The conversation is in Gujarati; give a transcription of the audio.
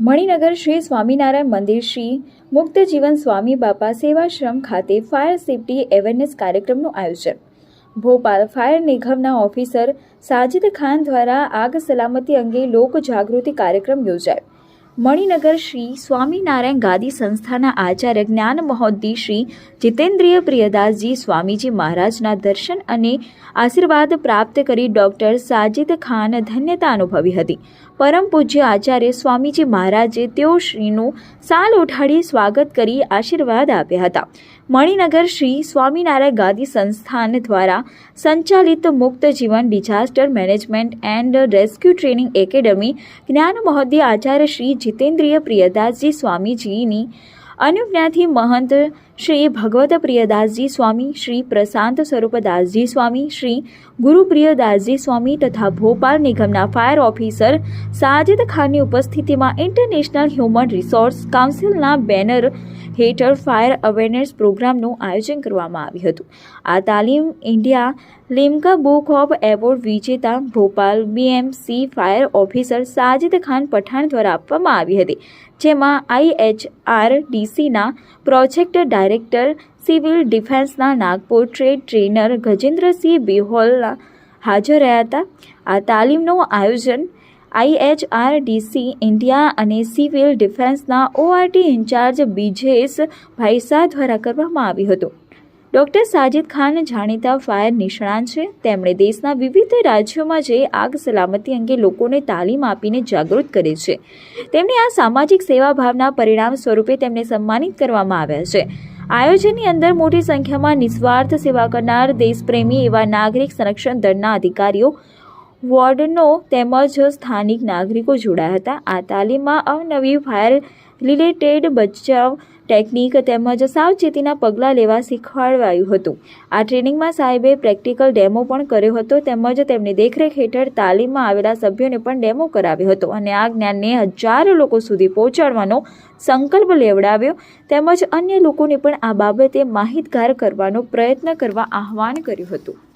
મણિનગર શ્રી સ્વામિનારાયણ મંદિર શ્રી મુક્ત જીવન સ્વામી બાપા સેવાશ્રમ ખાતે ફાયર સેફટી એવેરનેસ કાર્યક્રમનું આયોજન. ભોપાલ ફાયર નિગમના ઓફિસર સાજિદ ખાન દ્વારા આગ સલામતી અંગે લોક જાગૃતિ કાર્યક્રમ યોજાયો. મણિનગર શ્રી સ્વામિનારાયણ ગાદી સંસ્થાના આચાર્ય જ્ઞાન મહોદ્દી શ્રી જીતેન્દ્રિય પ્રિયદાસજી સ્વામીજી મહારાજના દર્શન અને આશીર્વાદ પ્રાપ્ત કરી ડૉક્ટર સાજિદ ખાન ધન્યતા અનુભવી હતી. પરમ પૂજ્ય આચાર્ય સ્વામીજી મહારાજે તેઓ શ્રીનું સાલ ઉઠાડી સ્વાગત કરી આશીર્વાદ આપ્યા હતા. મણિનગર શ્રી સ્વામિનારાયણ ગાદી સંસ્થાન દ્વારા સંચાલિત મુક્ત જીવન disaster management and rescue training academy જ્ઞાન મહોદય આચાર્ય શ્રી જીતેન્દ્રિય પ્રિયદાસજી સ્વામીજીની અનુજ્ઞાથી મહંત શ્રી ભગવત પ્રિયદાસજી સ્વામી, શ્રી પ્રશાંત સ્વરૂપદાસજી સ્વામી, શ્રી ગુરુપ્રિયદાસજી સ્વામી તથા ભોપાલ નિગમના ફાયર ઓફિસર સાજિદ ખાનની ઉપસ્થિતિમાં ઇન્ટરનેશનલ હ્યુમન રિસોર્સ કાઉન્સિલના બેનર હેઠળ ફાયર અવેરનેસ પ્રોગ્રામનું આયોજન કરવામાં આવ્યું હતું. આ તાલીમ India Limca book of award વિજેતા Bhopal BMC fire officer Sajid Khan Pathan દ્વારા આપવામાં આવી હતી, જેમાં આઈએચઆરડીસીના પ્રોજેક્ટ ડાયરેક્ટર, સિવિલ ડિફેન્સના નાગપુર ટ્રેડ ટ્રેનર ગજેન્દ્રસિંહ બિહોલના હાજર રહ્યા હતા. આ તાલીમનું આયોજન આઈએચઆરડીસી ઇન્ડિયા અને સિવિલ ડિફેન્સના ઓઆરટી ઇન્ચાર્જ બીજેશ ભાઈસા દ્વારા કરવામાં આવ્યું હતું. ડૉક્ટર સાજિદ ખાન જાણીતા ફાયર નિષ્ણાંત છે. તેમણે દેશના વિવિધ રાજ્યોમાં જઈ આગ સલામતી અંગે લોકોને તાલીમ આપીને જાગૃત કરે છે. તેમની આ સામાજિક સેવા ભાવના પરિણામ સ્વરૂપે તેમને સન્માનિત કરવામાં આવ્યા છે. આયોજનની અંદર મોટી સંખ્યામાં નિસ્વાર્થ સેવા કરનાર, દેશપ્રેમી એવા નાગરિક સંરક્ષણ દળના અધિકારીઓ વોર્ડનો તેમજ સ્થાનિક નાગરિકો જોડાયા હતા. આ તાલીમમાં અવનવી ફાયર રિલેટેડ બચાવ ટેકનિક તેમજ સાવચેતીના પગલાં લેવા શીખવાડવાયું હતું. આ ટ્રેનિંગમાં સાહેબે પ્રેક્ટિકલ ડેમો પણ કર્યો હતો તેમજ તેમની દેખરેખ હેઠળ તાલીમમાં આવેલા સભ્યોને પણ ડેમો કરાવ્યો હતો અને આ જ્ઞાનને હજારો લોકો સુધી પહોંચાડવાનો સંકલ્પ લેવડાવ્યો તેમજ અન્ય લોકોને પણ આ બાબતે માહિતગાર કરવાનો પ્રયત્ન કરવા આહવાન કર્યું હતું.